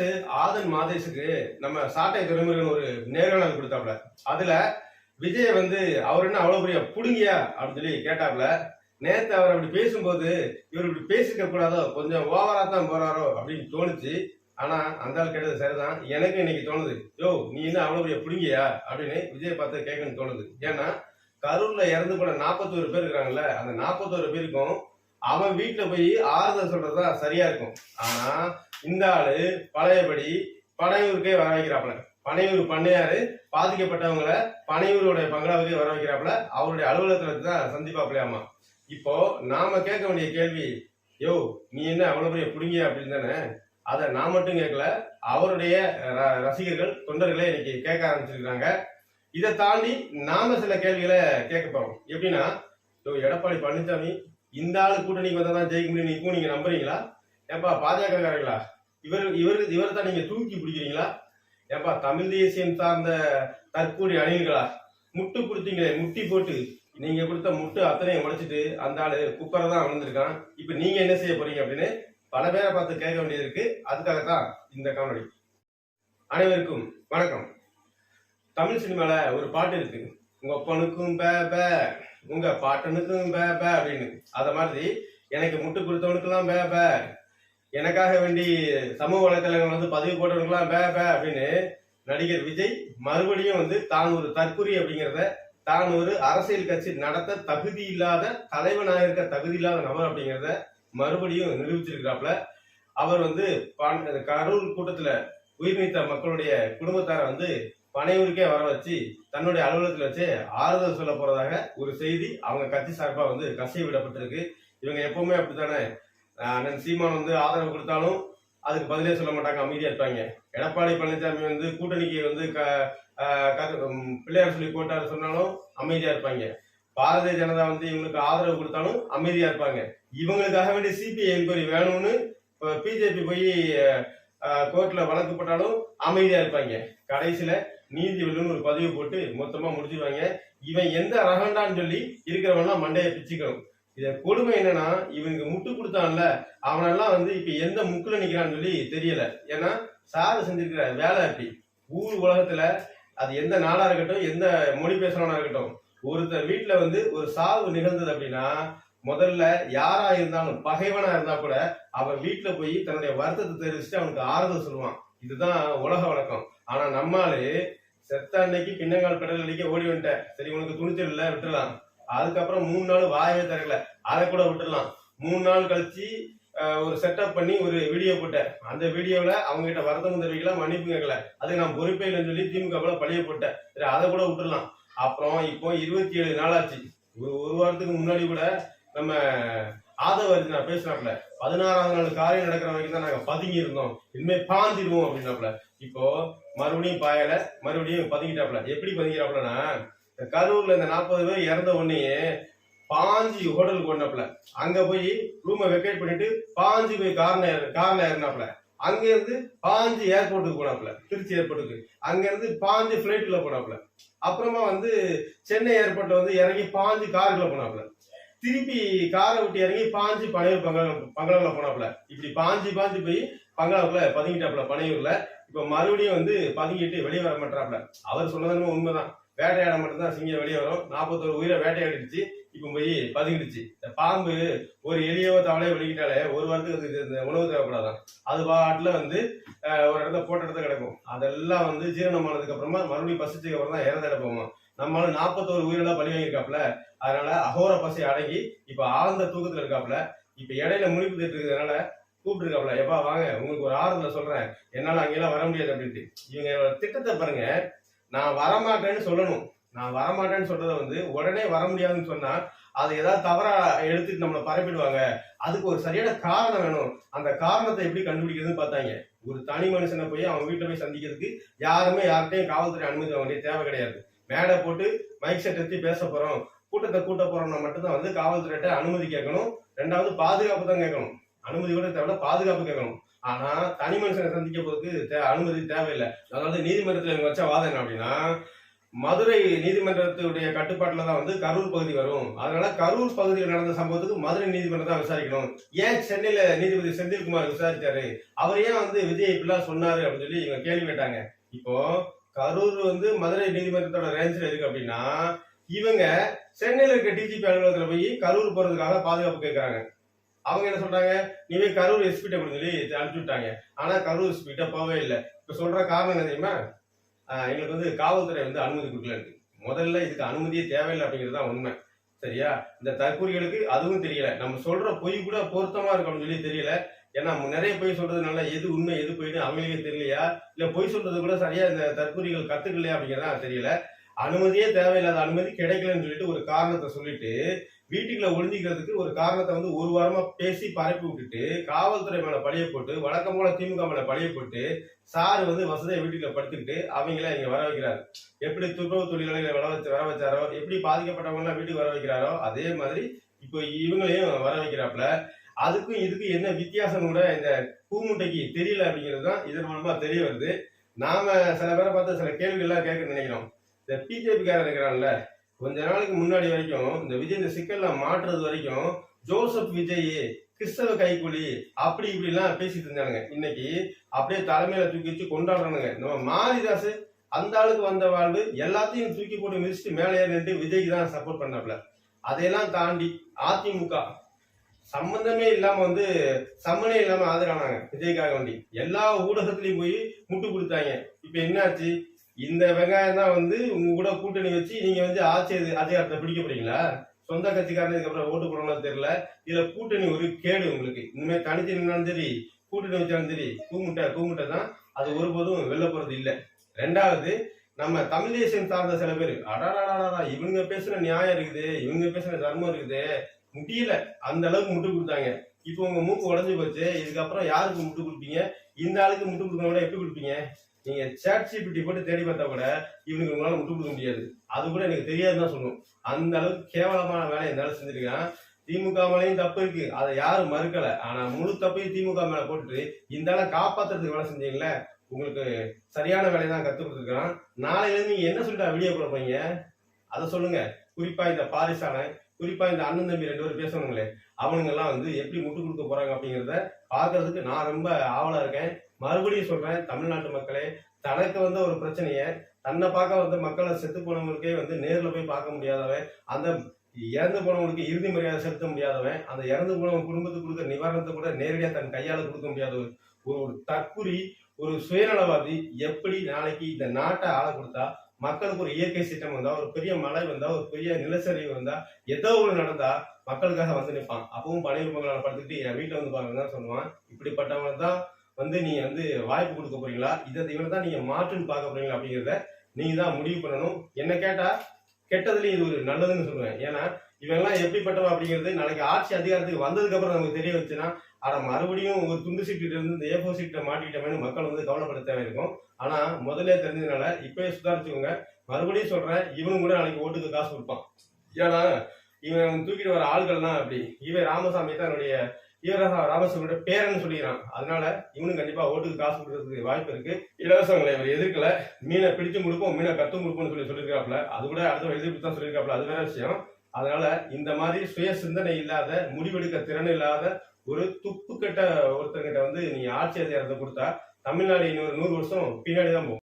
நேத்து ஆதன் மாதேஷுக்கு நம்ம சாட்டை துறைமுருகன் ஒரு நேர்காணல் கொடுத்தாப்ல அதுல விஜய் வந்து அவர் என்ன அவ்வளவு பெரிய புடுங்கியா? அப்படின்னு சொல்லி கேட்டாப்ல நேத்து அவர் அப்படி பேசும்போது இவர் இப்படி பேசிக்க கூடாதோ கொஞ்சம் ஓவரா தான் போறாரோ? அப்படின்னு தோணுச்சு. ஆனா அந்த ஆள் கேட்டது சரிதான். எனக்கு இன்னைக்கு தோணுது யோ நீ என்ன அவ்வளவு பெரிய புடுங்கியா? அப்படின்னு விஜய் பார்த்து கேட்கணும்னு தோணுது. ஏன்னா கரூர்ல இறந்து போன நாற்பத்தோரு பேர் இருக்காங்கல்ல அந்த நாற்பத்தோரு பேருக்கும் அவன் வீட்டுல போய் ஆறுதல் சொல்றதுதான் சரியா இருக்கும். ஆனா இந்த ஆளு பழையபடி பனையூருக்கே வர வைக்கிறாப்புல. பனையூர் பண்ணையாரு பாதிக்கப்பட்டவங்கள பனையூருடைய பங்களாவுக்கே வர வைக்கிறாப்புல. அவருடைய அலுவலகத்துல தான் சந்திப்பாப்புலையாமா இப்போ நாம கேட்க வேண்டிய கேள்வி யோ நீ என்ன அவ்வளவு பெரிய புடுங்கிய? அப்படின்னு தானே. அதை நான் மட்டும் கேட்கல. அவருடைய ர- ரசிகர்கள் தொண்டர்களே இன்னைக்கு கேட்க ஆரம்பிச்சிருக்காங்க இதை தாண்டி நாம சில கேள்விகளை கேட்க போறோம். எப்படின்னா யோ எடப்பாடி பழனிசாமி இந்த ஆளு கூட்டணிக்கு வந்தா தான் ஜெயிக்க முடியும். இப்போ நீங்க நம்புறீங்களா? ஏப்பா பாஜகக்காரங்களா இவர் இவர் இவர் தான் நீங்க தூக்கி பிடிக்கிறீங்களா? ஏப்பா தமிழ் தேசியம் சார்ந்த தற்கூடிய அணில்களா? முட்டு கொடுத்தீங்களே முட்டி போட்டு. நீங்க கொடுத்த முட்டு அத்தனையும் உடைச்சிட்டு அந்த ஆளு குப்பரை தான் விழுந்திருக்கான் இப்ப நீங்க என்ன செய்ய போறீங்க அப்படின்னு பல பேரை பார்த்து கேட்க வேண்டியது இருக்கு. அதுக்காக தான் இந்த காமெடி அனைவருக்கும் வணக்கம். தமிழ் சினிமால ஒரு பாட்டு இருக்கு. உங்க பொண்ணுக்கும் பே பே உங்க பாட்டனுக்கும் பே பே அப்படின்னு. அத மாதிரி எனக்கு முட்டு கொடுத்தவனுக்கெல்லாம் பே பே. எனக்காக வேண்டி சமூக வலைத்தளங்கள் வந்து பதிவு போட்டவங்களாம் பே பே அப்படின்னு நடிகர் விஜய் மறுபடியும் வந்து தான் ஒரு தற்குறி அப்படிங்கிறத தான் ஒரு அரசியல் கட்சி நடத்த தகுதி இல்லாத தலைவனாக இருக்க தகுதி இல்லாத நபர் அப்படிங்கிறத மறுபடியும் நிரூபிச்சிருக்கிறாப்ல அவர் வந்து கரூர் கூட்டத்துல உயிர் நீத்த மக்களுடைய குடும்பத்தாரை வந்து பனையூருக்கே வர வச்சு தன்னுடைய அலுவலகத்தில் வச்சு ஆறுதல் சொல்ல போறதாக ஒரு செய்தி அவங்க கட்சி சார்பாக வந்து கசிய விடப்பட்டிருக்கு இவங்க எப்பவுமே அப்படித்தானே அண்ணன் சீமான் வந்து ஆதரவு கொடுத்தாலும் அதுக்கு பதிலே சொல்ல மாட்டாங்க அமைதியா இருப்பாங்க. எடப்பாடி பழனிசாமி வந்து கூட்டணிக்கு வந்து க பிள்ளையார் சொல்லி போட்டாரு சொன்னாலும் அமைதியா இருப்பாங்க. பாரதிய ஜனதா வந்து இவங்களுக்கு ஆதரவு கொடுத்தாலும் அமைதியா இருப்பாங்க. இவங்களுக்காக வேண்டிய சிபிஐ என்கொயரி வேணும்னு பிஜேபி போய் கோர்ட்ல வழக்கு போட்டாலும் அமைதியா இருப்பாங்க. கடைசியில நீதி வெல்லுன்னு ஒரு பதிவு போட்டு மொத்தமா முடிச்சிருவாங்க. இவன் எந்த ரகண்டான்னு சொல்லி இருக்கிறவன்லாம் மண்டையை பிச்சுக்கணும். இத கொடுமை என்னன்னா இவனுக்கு முட்டு கொடுத்தான்ல அவனெல்லாம் வந்து இப்ப எந்த முக்குல நிக்கிறான்னு சொல்லி தெரியல. ஏன்னா சார் செஞ்சிருக்கிற வேலை அப்படி. ஊர் உலகத்துல அது எந்த நாளா இருக்கட்டும் எந்த மொழி பேசுறவனா இருக்கட்டும் ஒருத்தர் வீட்டுல வந்து ஒரு சாவு நிகழ்ந்தது அப்படின்னா முதல்ல யாரா இருந்தாலும் பகைவனா இருந்தா கூட அவன் வீட்டுல போய் தன்னுடைய வருத்தத்தை தெரிவிச்சுட்டு அவனுக்கு ஆறுதல் சொல்லுவான். இதுதான் உலக வழக்கம். ஆனா நம்மாலு செத்த அன்னைக்கு பின்னங்கால் கடல் அடிக்க ஓடி வந்துட்டேன். சரி உனக்கு துணிச்சல் இல்ல விட்டுறலாம். அதுக்கப்புறம் மூணு நாள் வாயவே திறக்கல. அதை கூட விட்டுடலாம். மூணு நாள் கழிச்சு ஒரு செட்டப் பண்ணி ஒரு வீடியோ போட்டேன். அந்த வீடியோவில் அவங்க கிட்ட வருத்தம் தெரிவிக்கல மன்னிப்பு கேட்கல. அதுக்கு நான் பொறுப்பே இல்லைன்னு சொல்லி திமுக பழிய போட்டேன். சரி அதை கூட விட்டுடலாம். அப்புறம் இப்போ இருபத்தி ஏழு நாளாச்சு ஒரு ஒரு வாரத்துக்கு முன்னாடி கூட நம்ம ஆதவ நான் பேசினாப்ல பதினாறாவது நாள் காரியம் நடக்கிற வரைக்கும் தான் நாங்க பதுங்கி இருந்தோம் இனிமேல் பாஞ்சிடுவோம் அப்படின்னாப்ல இப்போ மறுபடியும் பாயல மறுபடியும் பதுங்கிட்டாப்ல எப்படி பதுங்கிறாப்லன்னா இந்த கரூர்ல இந்த நாற்பது பேர் இறந்த உடனே பாஞ்சு ஹோட்டலுக்கு கொண்டாப்ல அங்க போய் ரூமை வெக்கேட் பண்ணிட்டு பாஞ்சு போய் கார்ல கார்ல ஏறினாப்ல அங்க இருந்து பாஞ்சு ஏர்போர்ட்டுக்கு போனாப்ல திருச்சி ஏர்போர்ட்டுக்கு அங்க இருந்து பாஞ்சு பிளைட்ல போனாப்ல அப்புறமா வந்து சென்னை ஏர்போர்ட்ல வந்து இறங்கி பாஞ்சு காருக்குள்ள போனாப்ல திருப்பி காரை விட்டு இறங்கி பாஞ்சு பனையூர் பங்களா பங்களாவில் போனாப்ல இப்படி பாஞ்சு பாஞ்சு போய் பங்களாவுக்குள்ள பதுங்கிட்டாப்ல பனையூர்ல. இப்ப மறுபடியும் வந்து பதுங்கிட்டு வெளியே வர மாட்டாப்ல அவர் சொன்னதுன்னு உண்மைதான். வேட்டையாட மட்டும்தான் சிங்கம் வெளியே வரும். நாற்பத்தோரு உயிரை வேட்டையாடிடுச்சு. இப்போ போய் பதுங்கிடுச்சு இந்த பாம்பு ஒரு எலியோ தவளையோ வெளிக்கிட்டாலே ஒரு வாரத்துக்கு அதுக்கு இந்த உணவு தேவைப்படாதான். அது பாட்டில் வந்து ஒரு இடத்துல போட்ட இடத்துல கிடக்கும். அதெல்லாம் வந்து ஜீரணமானதுக்கு அப்புறமா மறுபடியும் பசிச்சதுக்கு அப்புறம் தான் இறந்த இடப்போமா நம்மளால நாற்பத்தோரு உயிரெல்லாம் பலி வாங்கியிருக்காப்புல. அதனால அகோர பசி அடங்கி இப்போ ஆழ்ந்த தூக்கத்தில் இருக்காப்ல இப்போ இடையில முழிப்பு தட்டு இருக்கிறதுனால கூப்பிட்டுருக்காப்புல. எப்பா வாங்க உங்களுக்கு ஒரு ஆறுதல சொல்றேன். என்னால் அங்கெல்லாம் வர முடியாது அப்படின்ட்டு. இவங்க திட்டத்தை பாருங்க. நான் வரமாட்டேன்னு சொல்லணும். நான் வரமாட்டேன்னு சொல்றத வந்து உடனே வர முடியாதுன்னு சொன்னா அதை ஏதாவது தவறா எடுத்துட்டு நம்மளை பரப்பிடுவாங்க. அதுக்கு ஒரு சரியான காரணம் வேணும். அந்த காரணத்தை எப்படி கண்டுபிடிக்கிறதுன்னு பார்த்தாங்க. ஒரு தனி மனுஷனை போய் அவன் வீட்டை போய் சந்திக்கிறதுக்கு யாருமே யார்கிட்டையும் காவல்துறை அனுமதி வாங்க வேண்டிய தேவை கிடையாது. மேடை போட்டு மைக் செட் எடுத்து பேச போறோம். கூட்டத்தை கூட்ட போறோம்னா மட்டும்தான் வந்து காவல்துறையிட்ட அனுமதி கேட்கணும். ரெண்டாவது பாதுகாப்பு தான் கேட்கணும். அனுமதி கூட தேவையில்ல பாதுகாப்பு கேட்கணும். ஆனா தனி மனுஷனை சந்திக்க போறதுக்கு அனுமதி தேவையில்லை. அதாவது நீதிமன்றத்தில் இவங்க வச்ச வாதம் என்ன அப்படின்னா மதுரை நீதிமன்றத்துடைய கட்டுப்பாட்டில் தான் வந்து கரூர் பகுதி வரும். அதனால கரூர் பகுதியில் நடந்த சம்பவத்துக்கு மதுரை நீதிமன்றம் தான் விசாரிக்கணும். ஏன் சென்னையில நீதிபதி செந்தில்குமார் விசாரிச்சாரு? அவர் ஏன் வந்து விஜய் இப்படிலாம் சொன்னாரு அப்படின்னு சொல்லி இவங்க கேள்வி கேட்டாங்க. இப்போ கரூர் வந்து மதுரை நீதிமன்றத்தோட ரேஞ்சில் இருக்கு அப்படின்னா இவங்க சென்னையில இருக்க டிஜிபி அலுவலகத்தில் போய் கரூர் போறதுக்காக பாதுகாப்பு கேட்கறாங்க அவங்க என்ன சொல்றாங்க? நீவே கரூர் எஸ்பிட்ட அப்படின்னு சொல்லி அனுப்பிச்சு விட்டாங்க. ஆனா கரூர் எஸ்பிட்ட போகவே இல்லை. இப்ப சொல்ற காரணம் என்ன தெரியுமா? எங்களுக்கு வந்து காவல்துறை வந்து அனுமதி கொடுக்கல முதல்ல இதுக்கு அனுமதியே தேவையில்லை அப்படிங்கிறது தான் உண்மை. சரியா? இந்த தற்கூறிகளுக்கு அதுவும் தெரியல. நம்ம சொல்ற பொய் கூட பொருத்தமா இருக்கணும்னு சொல்லி தெரியல. ஏன்னா நிறைய பொய் சொல்றதுனால எது உண்மை எது பொய்னு அவங்களுக்கே தெரியலையா? இல்ல பொய் சொல்றது கூட சரியா இந்த தற்கூறிகள் கத்துக்கலையா அப்படிங்கிறதா தெரியல. அனுமதியே தேவையில்லாத அனுமதி கிடைக்கலன்னு சொல்லிட்டு ஒரு காரணத்தை சொல்லிட்டு வீட்டுக்குள்ள ஒளிஞ்சிக்கிறதுக்கு ஒரு காரணத்தை வந்து ஒரு வாரமா பேசி பரப்பி விட்டுட்டு காவல்துறை மேல பழைய போட்டு வழக்கம் போல திமுக மேல பழைய போட்டு சார் வந்து வசதியை வீட்டுக்குள்ள படுத்துக்கிட்டு அவங்கள இங்க வர வைக்கிறாரு. எப்படி துப்புரவு தொழிலாளர்களை வர வச்சு வர வச்சாரோ எப்படி பாதிக்கப்பட்டவங்க எல்லாம் வீட்டுக்கு வர வைக்கிறாரோ அதே மாதிரி இப்போ இவங்களையும் வர வைக்கிறாப்புல. அதுக்கும் இதுக்கும் என்ன வித்தியாசம் கூட இந்த பூமுட்டைக்கு தெரியல அப்படிங்கிறது தான் இதன் மூலமா தெரிய வருது. நாம சில பேரை பார்த்து சில கேள்விகள்லாம் கேட்க நினைக்கிறோம். இந்த பிஜேபி காரன் இருக்கிறான்ல கொஞ்ச நாளைக்கு முன்னாடி வரைக்கும் இந்த விஜய் இந்த சிக்கல்லாம் மாற்றுறது வரைக்கும் ஜோசப் விஜய் கிறிஸ்தவ கைக்கூலி அப்படி இப்படிலாம் பேசிட்டு இருந்தானுங்க. இன்னைக்கு அப்படியே தலைமையில தூக்கி வச்சு கொண்டாடுறானுங்க. நம்ம மாரிதாஸ் அந்த ஆளுக்கு வந்த வாழ்வு எல்லாத்தையும் தூக்கி போட்டு மிதிச்சுட்டு மேலே ஏறி நின்று விஜய்க்கு தான் சப்போர்ட் பண்ணாப்ல அதையெல்லாம் தாண்டி அதிமுக சம்பந்தமே இல்லாம வந்து சம்மனே இல்லாம ஆதரவானாங்க. விஜய்க்காக வேண்டி. எல்லா ஊடகத்திலையும் போய் முட்டு கொடுத்தாங்க. இப்ப என்னாச்சு? இந்த வெங்காயம் தான் வந்து உங்க கூட கூட்டணி வச்சு நீங்க வந்து ஆட்சி அதிகாரத்தை பிடிக்க போறீங்களா சொந்த கட்சிக்காரன் இதுக்கப்புறம் ஓட்டு போடணும்னு தெரியல. இதுல கூட்டணி ஒரு கேடு உங்களுக்கு. இனிமே தனித்து நின்னாலும் சரி கூட்டணி வச்சாலும் சரி கூமுட்டை கூமுட்டை தான் அது ஒருபோதும் வெளில போறது இல்லை. ரெண்டாவது நம்ம தமிழ் தேசியம் சார்ந்த சில பேர் அடாடாடாடா இவங்க பேசுன நியாயம் இருக்குது இவங்க பேசுன தர்மம் இருக்குது முடியல அந்த அளவுக்கு முட்டு கொடுத்தாங்க இப்போ உங்க மூக்கு உடஞ்சு போச்சு இதுக்கப்புறம் யாருக்கு முட்டு கொடுப்பீங்க இந்த ஆளுக்கு முட்டு கொடுக்கணும் எப்படி கொடுப்பீங்க நீங்க சேட் ஜிபிடி போட்டு தேடி பார்த்தா கூட இவனுக்கு உங்களால முட்டு கொடுக்க முடியாது. அது கூட எனக்கு தெரியாதுன்னு தான் சொல்லணும் அந்த அளவுக்கு கேவலமான வேலை இந்த செஞ்சிருக்கேன். திமுக மேலையும் தப்பு இருக்கு. அதை யாரும் மறுக்கல. ஆனா முழு தப்பையும் திமுக மேல போட்டுட்டு இந்த ஆளை காப்பாத்துறதுக்கு வேலை செஞ்சீங்களே உங்களுக்கு சரியான வேலையை தான் கத்து கொடுத்துருக்கான். நாளையிலிருந்து நீங்க என்ன சொல்லிட்டு வீடியோ கொடுப்பீங்க அதை சொல்லுங்க. குறிப்பா இந்த பாரிசாலை குறிப்பா இந்த அண்ணன் தம்பி ரெண்டு பேரும் பேசணுங்களே அவனுங்க எல்லாம் வந்து எப்படி முட்டு கொடுக்க போறாங்க அப்படிங்கிறத பாக்குறதுக்கு நான் ரொம்ப ஆவலா இருக்கேன். மறுபடியும் சொல்றேன் தமிழ்நாட்டு மக்களே தனக்கு வந்த ஒரு பிரச்சனைய தன்னை பார்க்க வந்து மக்களை செத்து போனவங்களுக்கே வந்து நேர்ல போய் பார்க்க முடியாதவன் அந்த இறந்து போனவங்களுக்கு இறுதி மரியாதை செலுத்த முடியாதவன் அந்த இறந்து போனவங்க குடும்பத்துக்கு கொடுக்குற நிவாரணத்தை கூட நேரடியா தன் கையால கொடுக்க முடியாத ஒரு ஒரு தற்குறி ஒரு சுயநலவாதி எப்படி நாளைக்கு இந்த நாட்டை ஆள கொடுத்தா மக்களுக்கு ஒரு இயற்கை சீற்றம் வந்தா ஒரு பெரிய மழை வந்தா ஒரு பெரிய நிலச்சரிவு வந்தா ஏதோ ஒன்று நடந்தா மக்களுக்காக வந்து நிற்பான் அப்பவும் பழைய மங்களால படுத்துக்கிட்டு என் வீட்டுல வந்து பாருங்க தான் சொல்லுவான். இப்படிப்பட்டவங்க தான் வந்து நீங்க வந்து வாய்ப்பு கொடுக்க போறீங்களா? இதை இவனை தான் நீங்க மாற்றுன்னு பார்க்க போறீங்களா அப்படிங்கிறத நீங்க தான் முடிவு பண்ணணும். என்ன கேட்டா கெட்டதுலயும் இது ஒரு நல்லதுன்னு சொல்லுவேன். ஏன்னா இவங்கெல்லாம் எப்படிப்பட்டவன் அப்படிங்கிறது நாளைக்கு ஆட்சி அதிகாரத்துக்கு வந்ததுக்கு அப்புறம் நமக்கு தெரிய வச்சுன்னா ஆனா மறுபடியும் ஒரு துண்டு சீட்டு இருந்து இந்த ஏஃபோ சீட்டை மாட்டிக்கிட்டவன்னு மக்கள் வந்து கவலைப்பட தேவையிருக்கும். ஆனா முதல்ல தெரிஞ்சதுனால இப்பயே சுதாரிச்சுக்கோங்க. மறுபடியும் சொல்றேன் இவனும் கூட நாளைக்கு ஓட்டுக்கு காசு கொடுப்பான். ஏன்னா இவன் தூக்கிட்டு வர ஆள்கள்லாம் அப்படி. இவன் ராமசாமி தான் என்னுடைய ஈவரா ராமசாமியோட பேரன்னு சொல்லிக்கிறான். அதனால இவனும் கண்டிப்பா ஓட்டுக்கு காசு கொடுக்கறதுக்கு வாய்ப்பு இருக்கு. இலவசங்களை இவர் எதிர்க்கல. மீனை பிடிச்சும் கொடுப்போம் மீனை கத்தும் கொடுப்போம்னு சொல்லி சொல்லியிருக்காப்ல அது கூட அடுத்த எதிர்ப்பு தான் சொல்லியிருக்காப்ல அது வேற விஷயம். அதனால இந்த மாதிரி சுய சிந்தனை இல்லாத முடிவெடுக்க திறன் இல்லாத ஒரு துப்பு கட்ட ஒருத்தர்கிட்ட வந்து நீங்க ஆட்சி அதிகாரத்தை கொடுத்தா தமிழ்நாடு இன்னொரு நூறு வருஷம் பின்னாடி தான் போகும்.